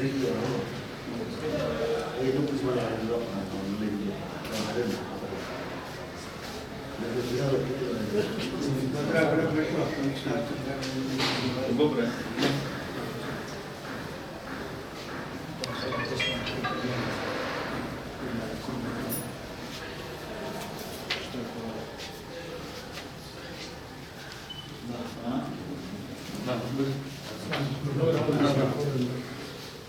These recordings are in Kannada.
رجلي اهو هي دوب اسمها على الرقم من ظهرنا الببرة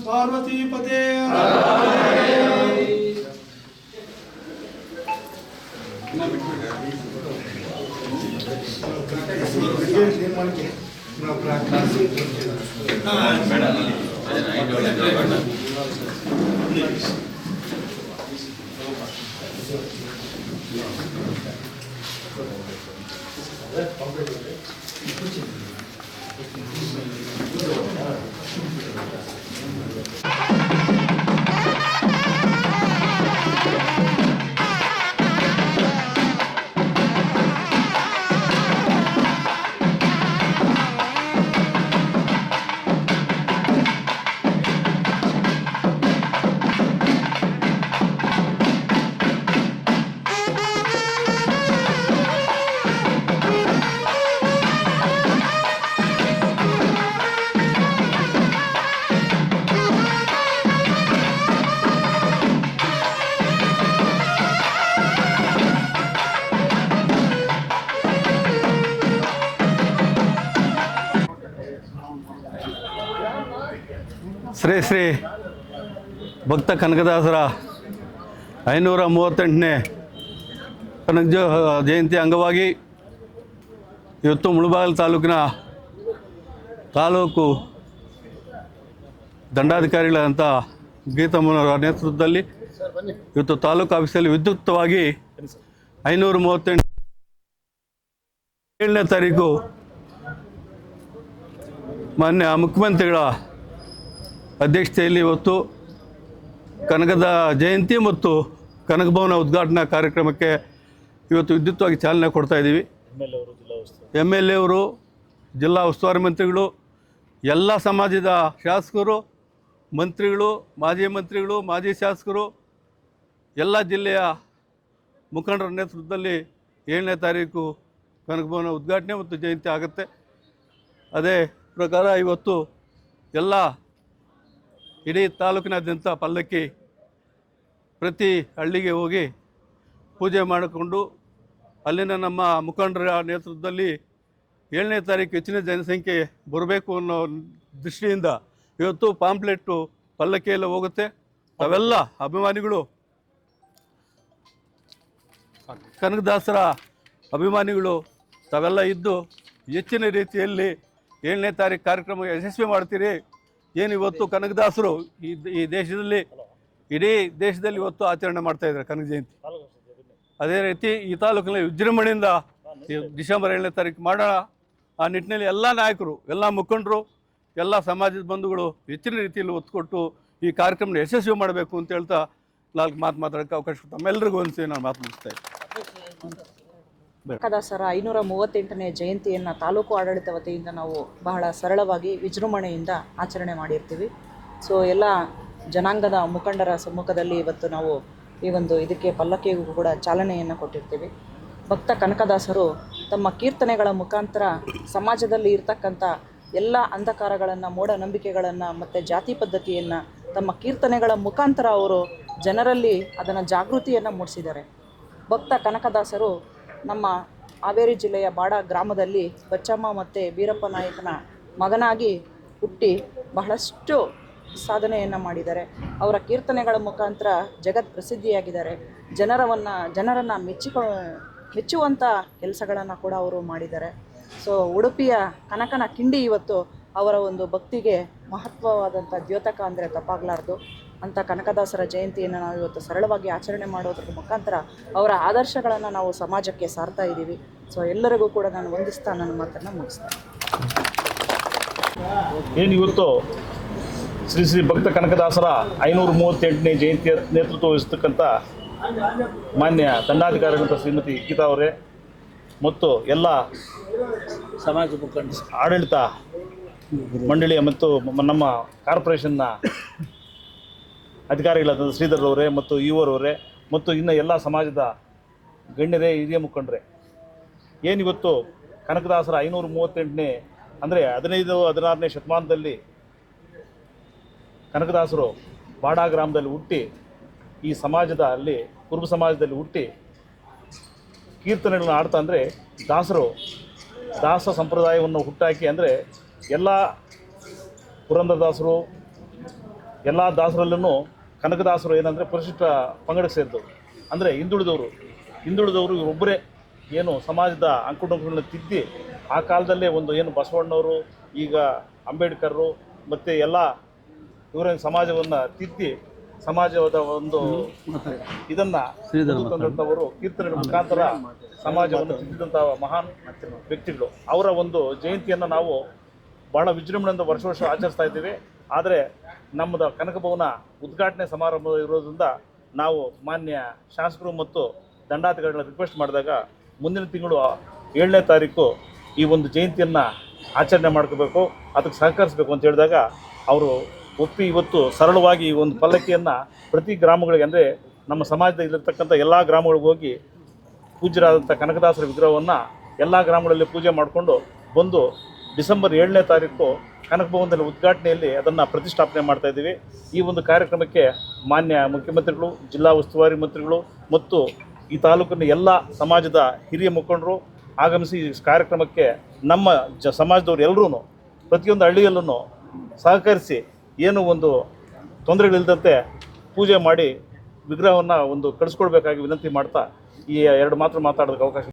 पार्वती पते ಶ್ರೀ ಶ್ರೀ ಭಕ್ತ ಕನಕದಾಸರ ಐನೂರ ಮೂವತ್ತೆಂಟನೇ ಕನಕ ಜಯಂತಿ ಅಂಗವಾಗಿ ಇವತ್ತು ಮುಳಬಾಗಿಲು ತಾಲೂಕಿನ ತಾಲೂಕು ದಂಡಾಧಿಕಾರಿಗಳಾದಂಥ ಗೀತಮ್ಮನವರ ನೇತೃತ್ವದಲ್ಲಿ ಇವತ್ತು ತಾಲೂಕು ಆಫೀಸಲ್ಲಿ ವಿದ್ಯುಕ್ತವಾಗಿ ಐನೂರ ಮೂವತ್ತೆಂಟು ಏಳನೇ ತಾರೀಕು ಮಾನ್ಯ ಮುಖ್ಯಮಂತ್ರಿಗಳ ಅಧ್ಯಕ್ಷತೆಯಲ್ಲಿ ಇವತ್ತು ಕನಕದ ಜಯಂತಿ ಮತ್ತು ಕನಕ ಭವನ ಉದ್ಘಾಟನಾ ಕಾರ್ಯಕ್ರಮಕ್ಕೆ ಇವತ್ತು ವಿದ್ಯುತ್ವಾಗಿ ಚಾಲನೆ ಕೊಡ್ತಾ ಇದ್ದೀವಿ. ಎಂ ಎಲ್ ಎ ಅವರು, ಜಿಲ್ಲಾ ಉಸ್ತುವಾರಿ ಮಂತ್ರಿಗಳು, ಎಲ್ಲ ಸಮಾಜದ ಶಾಸಕರು, ಮಂತ್ರಿಗಳು, ಮಾಜಿ ಮಂತ್ರಿಗಳು, ಮಾಜಿ ಶಾಸಕರು, ಎಲ್ಲ ಜಿಲ್ಲೆಯ ಮುಖಂಡರ ನೇತೃತ್ವದಲ್ಲಿ ಏಳನೇ ತಾರೀಕು ಕನಕ ಭವನ ಉದ್ಘಾಟನೆ ಮತ್ತು ಜಯಂತಿ ಆಗುತ್ತೆ. ಅದೇ ಪ್ರಕಾರ ಇವತ್ತು ಎಲ್ಲ ಇಡೀ ತಾಲೂಕಿನಾದ್ಯಂತ ಪಲ್ಲಕ್ಕಿ ಪ್ರತಿ ಹಳ್ಳಿಗೆ ಹೋಗಿ ಪೂಜೆ ಮಾಡಿಕೊಂಡು ಅಲ್ಲಿನ ನಮ್ಮ ಮುಖಂಡರ ನೇತೃತ್ವದಲ್ಲಿ ಏಳನೇ ತಾರೀಕು ಹೆಚ್ಚಿನ ಜನಸಂಖ್ಯೆ ಬರಬೇಕು ಅನ್ನೋ ದೃಷ್ಟಿಯಿಂದ ಇವತ್ತು ಪಾಂಪ್ಲೆಟ್ಟು ಪಲ್ಲಕ್ಕಿಯೆಲ್ಲ ಹೋಗುತ್ತೆ. ಅವೆಲ್ಲ ಅಭಿಮಾನಿಗಳು ಕನಕದಾಸರ ಅಭಿಮಾನಿಗಳು, ತಾವೆಲ್ಲ ಇದ್ದು ಹೆಚ್ಚಿನ ರೀತಿಯಲ್ಲಿ ಏಳನೇ ತಾರೀಕು ಕಾರ್ಯಕ್ರಮ ಯಶಸ್ವಿ ಮಾಡ್ತೀರಿ. ಏನು ಇವತ್ತು ಕನಕದಾಸರು ಈ ಈ ದೇಶದಲ್ಲಿ, ಇಡೀ ದೇಶದಲ್ಲಿ ಇವತ್ತು ಆಚರಣೆ ಮಾಡ್ತಾ ಇದ್ದಾರೆ ಕನಕ ಜಯಂತಿ. ಅದೇ ರೀತಿ ಈ ತಾಲೂಕಿನಲ್ಲಿ ವಿಜೃಂಭಣೆಯಿಂದ ಡಿಸೆಂಬರ್ ಏಳನೇ ತಾರೀಕು ಮಾಡೋಣ. ಆ ನಿಟ್ಟಿನಲ್ಲಿ ಎಲ್ಲ ನಾಯಕರು, ಎಲ್ಲ ಮುಖಂಡರು, ಎಲ್ಲ ಸಮಾಜದ ಬಂಧುಗಳು ಹೆಚ್ಚಿನ ರೀತಿಯಲ್ಲಿ ಒತ್ತು ಕೊಟ್ಟು ಈ ಕಾರ್ಯಕ್ರಮ ಯಶಸ್ವಿ ಮಾಡಬೇಕು ಅಂತ ಹೇಳ್ತಾ ನಾಲ್ಕು ಮಾತು ಮಾತಾಡೋಕ್ಕೆ ಅವಕಾಶ ತಮ್ಮೆಲ್ಲರಿಗೂ ಸೇ ನಾನು ಮಾತು ಮುಗಿಸ್ತಾ ಇದ್ದೀನಿ. ಕನಕದಾಸರ ಐನೂರ ಮೂವತ್ತೆಂಟನೇ ಜಯಂತಿಯನ್ನು ತಾಲೂಕು ಆಡಳಿತ ವತಿಯಿಂದ ನಾವು ಬಹಳ ಸರಳವಾಗಿ ವಿಜೃಂಭಣೆಯಿಂದ ಆಚರಣೆ ಮಾಡಿರ್ತೀವಿ. ಸೊ ಎಲ್ಲ ಜನಾಂಗದ ಮುಖಂಡರ ಸಮ್ಮುಖದಲ್ಲಿ ಇವತ್ತು ನಾವು ಈ ಒಂದು ಇದಕ್ಕೆ ಪಲ್ಲಕ್ಕಿಗೂ ಕೂಡ ಚಾಲನೆಯನ್ನು ಕೊಟ್ಟಿರ್ತೀವಿ. ಭಕ್ತ ಕನಕದಾಸರು ತಮ್ಮ ಕೀರ್ತನೆಗಳ ಮುಖಾಂತರ ಸಮಾಜದಲ್ಲಿ ಇರ್ತಕ್ಕಂಥ ಎಲ್ಲ ಅಂಧಕಾರಗಳನ್ನು ಮೂಢನಂಬಿಕೆಗಳನ್ನು ಮತ್ತು ಜಾತಿ ಪದ್ಧತಿಯನ್ನು ತಮ್ಮ ಕೀರ್ತನೆಗಳ ಮುಖಾಂತರ ಅವರು ಜನರಲ್ಲಿ ಅದನ್ನು ಜಾಗೃತಿಯನ್ನು ಮೂಡಿಸಿದ್ದಾರೆ. ಭಕ್ತ ಕನಕದಾಸರು ನಮ್ಮ ಹಾವೇರಿ ಜಿಲ್ಲೆಯ ಬಾಡ ಗ್ರಾಮದಲ್ಲಿ ಬಚ್ಚಮ್ಮ ಮತ್ತು ವೀರಪ್ಪ ನಾಯಕನ ಮಗನಾಗಿ ಹುಟ್ಟಿ ಬಹಳಷ್ಟು ಸಾಧನೆಯನ್ನು ಮಾಡಿದ್ದಾರೆ. ಅವರ ಕೀರ್ತನೆಗಳ ಮುಖಾಂತರ ಜಗತ್ ಪ್ರಸಿದ್ಧಿಯಾಗಿದ್ದಾರೆ. ಜನರವನ್ನು, ಜನರನ್ನು ಮೆಚ್ಚಿಕೊ ಮೆಚ್ಚುವಂಥ ಕೆಲಸಗಳನ್ನು ಕೂಡ ಅವರು ಮಾಡಿದ್ದಾರೆ. ಸೊ ಉಡುಪಿಯ ಕನಕನ ಕಿಂಡಿ ಇವತ್ತು ಅವರ ಒಂದು ಭಕ್ತಿಗೆ ಮಹತ್ವವಾದಂಥ ದ್ಯೋತಕ ಅಂದರೆ ತಪ್ಪಾಗಲಾರ್ದು ಅಂಥ ಕನಕದಾಸರ ಜಯಂತಿಯನ್ನು ನಾವು ಇವತ್ತು ಸರಳವಾಗಿ ಆಚರಣೆ ಮಾಡೋದ್ರ ಮುಖಾಂತರ ಅವರ ಆದರ್ಶಗಳನ್ನು ನಾವು ಸಮಾಜಕ್ಕೆ ಸಾರ್ತಾ ಇದ್ದೀವಿ. ಸೊ ಎಲ್ಲರಿಗೂ ಕೂಡ ನಾನು ವಂದಿಸ್ತಾ ನನ್ನ ಮಾತನ್ನು ಮುಗಿಸ್ತೇನೆ ಏನು ಇವತ್ತು ಶ್ರೀ ಶ್ರೀ ಭಕ್ತ ಕನಕದಾಸರ ಐನೂರ ಮೂವತ್ತೆಂಟನೇ ಜಯಂತಿಯ ನೇತೃತ್ವ ವಹಿಸ್ತಕ್ಕಂಥ ಮಾನ್ಯ ದಂಡಾಧಿಕಾರಿಗಳಂತ ಶ್ರೀಮತಿ ಗೀತಾ ಅವರೇ ಮತ್ತು ಎಲ್ಲ ಸಮಾಜ ಮುಖಂಡ. ಆಡಳಿತ ಮಂಡಳಿಯ ಮತ್ತು ನಮ್ಮ ಕಾರ್ಪೊರೇಷನ್ನ ಅಧಿಕಾರಿಗಳಾದ ಶ್ರೀಧರ್ ಅವರೇ ಮತ್ತು ಇವರವರೇ ಮತ್ತು ಇನ್ನು ಎಲ್ಲ ಸಮಾಜದ ಗಣ್ಯರೇ, ಹಿರಿಯ ಮುಖಂಡರೇ. ಏನಿವತ್ತು ಕನಕದಾಸರ ಐನೂರ ಮೂವತ್ತೆಂಟನೇ, ಅಂದರೆ ಹದಿನೈದು, ಹದಿನಾರನೇ ಶತಮಾನದಲ್ಲಿ ಕನಕದಾಸರು ಬಾಡಾ ಗ್ರಾಮದಲ್ಲಿ ಹುಟ್ಟಿ, ಈ ಸಮಾಜದ ಅಲ್ಲಿ, ಕುರುಬ ಸಮಾಜದಲ್ಲಿ ಹುಟ್ಟಿ ಕೀರ್ತನೆಗಳನ್ನು ಆಡ್ತಾ ಅಂದರೆ ದಾಸರು ದಾಸ ಸಂಪ್ರದಾಯವನ್ನು ಹುಟ್ಟಾಕಿ ಅಂದರೆ ಎಲ್ಲ ಪುರಂದರದಾಸರು ಎಲ್ಲ ದಾಸರಲ್ಲೂ ಕನಕದಾಸರು ಏನಂದರೆ ಪರಿಶಿಷ್ಟ ಪಂಗಡಕ್ಕೆ ಸೇರಿದವರು. ಅಂದರೆ ಹಿಂದುಳಿದವರು. ಹಿಂದುಳಿದವರು ಇವರೊಬ್ಬರೇ ಏನು ಸಮಾಜದ ಅಂಕುಡೊಂಕುಗಳನ್ನ ತಿದ್ದಿ ಆ ಕಾಲದಲ್ಲೇ ಒಂದು ಏನು ಬಸವಣ್ಣವರು ಈಗ ಅಂಬೇಡ್ಕರ್ರು ಮತ್ತು ಎಲ್ಲ ಇವರ ಸಮಾಜವನ್ನು ತಿದ್ದಿ ಸಮಾಜದ ಒಂದು ಇದನ್ನು ತಂದಂಥವರು ಕೀರ್ತನೆಗಳ ಮುಖಾಂತರ ಸಮಾಜವನ್ನು ತಿದ್ದಿದಂಥ ಮಹಾನ್ ವ್ಯಕ್ತಿಗಳು. ಅವರ ಒಂದು ಜಯಂತಿಯನ್ನು ನಾವು ಬಹಳ ವಿಜೃಂಭಣೆಯಿಂದ ವರ್ಷ ವರ್ಷ ಆಚರಿಸ್ತಾ ಇದ್ದೀವಿ. ಆದರೆ ನಮ್ಮದ ಕನಕ ಭವನ ಉದ್ಘಾಟನೆ ಸಮಾರಂಭ ಇರೋದ್ರಿಂದ ನಾವು ಮಾನ್ಯ ಶಾಸಕರು ಮತ್ತು ದಂಡಾಧಿಕಾರಿಗಳ ರಿಕ್ವೆಸ್ಟ್ ಮಾಡಿದಾಗ ಮುಂದಿನ ತಿಂಗಳು ಏಳನೇ ತಾರೀಕು ಈ ಒಂದು ಜಯಂತಿಯನ್ನು ಆಚರಣೆ ಮಾಡ್ಕೋಬೇಕು, ಅದಕ್ಕೆ ಸಹಕರಿಸಬೇಕು ಅಂತ ಹೇಳಿದಾಗ ಅವರು ಒಪ್ಪಿ ಇವತ್ತು ಸರಳವಾಗಿ ಈ ಒಂದು ಪಲ್ಲಕ್ಕಿಯನ್ನು ಪ್ರತಿ ಗ್ರಾಮಗಳಿಗೆ ಅಂದರೆ ನಮ್ಮ ಸಮಾಜದಲ್ಲಿರ್ತಕ್ಕಂಥ ಎಲ್ಲ ಗ್ರಾಮಗಳಿಗೆ ಹೋಗಿ ಪೂಜ್ಯರಾದಂಥ ಕನಕದಾಸರ ವಿಗ್ರಹವನ್ನು ಎಲ್ಲ ಗ್ರಾಮಗಳಲ್ಲಿ ಪೂಜೆ ಮಾಡಿಕೊಂಡು ಬಂದು ಡಿಸೆಂಬರ್ ಏಳನೇ ತಾರೀಕು ಕನಕ ಭವನದಲ್ಲಿ ಉದ್ಘಾಟನೆಯಲ್ಲಿ ಅದನ್ನು ಪ್ರತಿಷ್ಠಾಪನೆ ಮಾಡ್ತಾ ಇದ್ದೀವಿ. ಈ ಒಂದು ಕಾರ್ಯಕ್ರಮಕ್ಕೆ ಮಾನ್ಯ ಮುಖ್ಯಮಂತ್ರಿಗಳು, ಜಿಲ್ಲಾ ಉಸ್ತುವಾರಿ ಮಂತ್ರಿಗಳು ಮತ್ತು ಈ ತಾಲೂಕಿನ ಎಲ್ಲ ಸಮಾಜದ ಹಿರಿಯ ಮುಖಂಡರು ಆಗಮಿಸಿ ಈ ಕಾರ್ಯಕ್ರಮಕ್ಕೆ ನಮ್ಮ ಜ ಸಮಾಜದವ್ರು ಎಲ್ಲರೂ ಪ್ರತಿಯೊಂದು ಹಳ್ಳಿಯಲ್ಲೂ ಸಹಕರಿಸಿ ಏನು ಒಂದು ತೊಂದರೆಗಳಿಲ್ಲದಂತೆ ಪೂಜೆ ಮಾಡಿ ವಿಗ್ರಹವನ್ನು ಒಂದು ಕಳಿಸ್ಕೊಡ್ಬೇಕಾಗಿ ವಿನಂತಿ ಮಾಡ್ತಾ ಈ ಎರಡು ಮಾತ್ರ ಮಾತಾಡೋದಕ್ಕೆ ಅವಕಾಶ